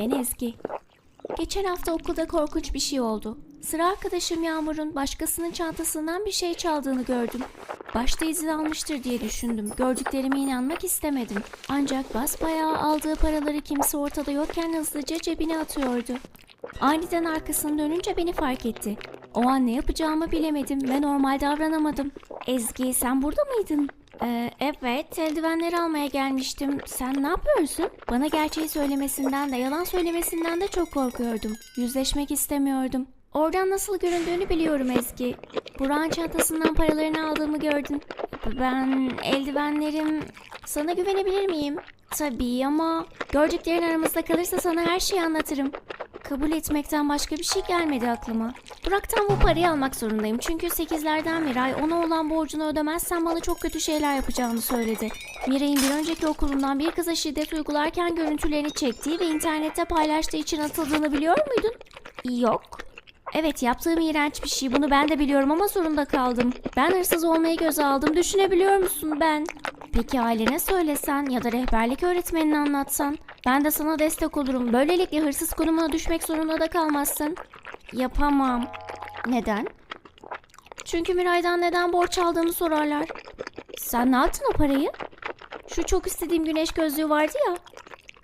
Ben Ezgi. Geçen hafta okulda korkunç bir şey oldu. Sıra arkadaşım Yağmur'un başkasının çantasından bir şey çaldığını gördüm. Başta izin almıştır diye düşündüm. Gördüklerime inanmak istemedim. Ancak basbayağı aldığı paraları kimse ortada yokken hızlıca cebine atıyordu. Aniden arkasını dönünce beni fark etti. O an ne yapacağımı bilemedim ve normal davranamadım. Ezgi sen burada mıydın? Ee, eldivenleri almaya gelmiştim. Sen ne yapıyorsun? Bana gerçeği söylemesinden de yalan söylemesinden de çok korkuyordum. Yüzleşmek istemiyordum. Oradan nasıl göründüğünü biliyorum Ezgi. Burak'ın çantasından paralarını aldığımı gördün. Ben eldivenlerim... Sana güvenebilir miyim? Tabii ama gördüklerin aramızda kalırsa sana her şeyi anlatırım. Kabul etmekten başka bir şey gelmedi aklıma. Burak'tan bu parayı almak zorundayım. Çünkü sekizlerden Miray ona olan borcunu ödemezsen bana çok kötü şeyler yapacağını söyledi. Miray'ın bir önceki okulundan bir kıza şiddet uygularken görüntülerini çektiği ve internette paylaştığı için atıldığını biliyor muydun? Yok. Evet yaptığım iğrenç bir şey. Bunu ben de biliyorum ama zorunda kaldım. Ben hırsız olmayı göze aldım. Düşünebiliyor musun ben? Peki ailene söylesen ya da rehberlik öğretmenine anlatsan. Ben de sana destek olurum. Böylelikle hırsız konumuna düşmek zorunda da kalmazsın. Yapamam. Neden? Çünkü Miray'dan neden borç aldığını sorarlar. Sen ne yaptın o parayı? Şu çok istediğim güneş gözlüğü vardı ya.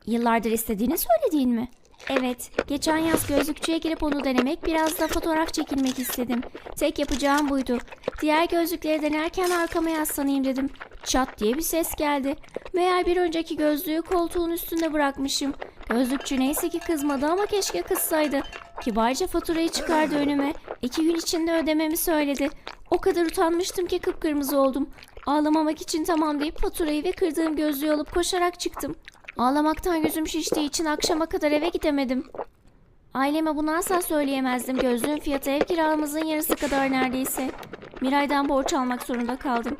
Yıllardır istediğini söylediğin mi? Evet, geçen yaz gözlükçüye girip onu denemek, biraz da fotoğraf çekilmek istedim. Tek yapacağım buydu. Diğer gözlükleri denerken arkama yaslanayım dedim. Çat diye bir ses geldi. Meğer bir önceki gözlüğü koltuğun üstünde bırakmışım. Gözlükçü neyse ki kızmadı ama keşke kızsaydı. Kibarca faturayı çıkardı önüme. İki gün içinde ödememi söyledi. O kadar utanmıştım ki kıpkırmızı oldum. Ağlamamak için tamam deyip faturayı ve kırdığım gözlüğü alıp koşarak çıktım. Ağlamaktan yüzüm şiştiği için akşama kadar eve gidemedim. Aileme bunu asla söyleyemezdim. Gözlüğün fiyatı ev kiramızın yarısı kadar neredeyse. Miray'dan borç almak zorunda kaldım.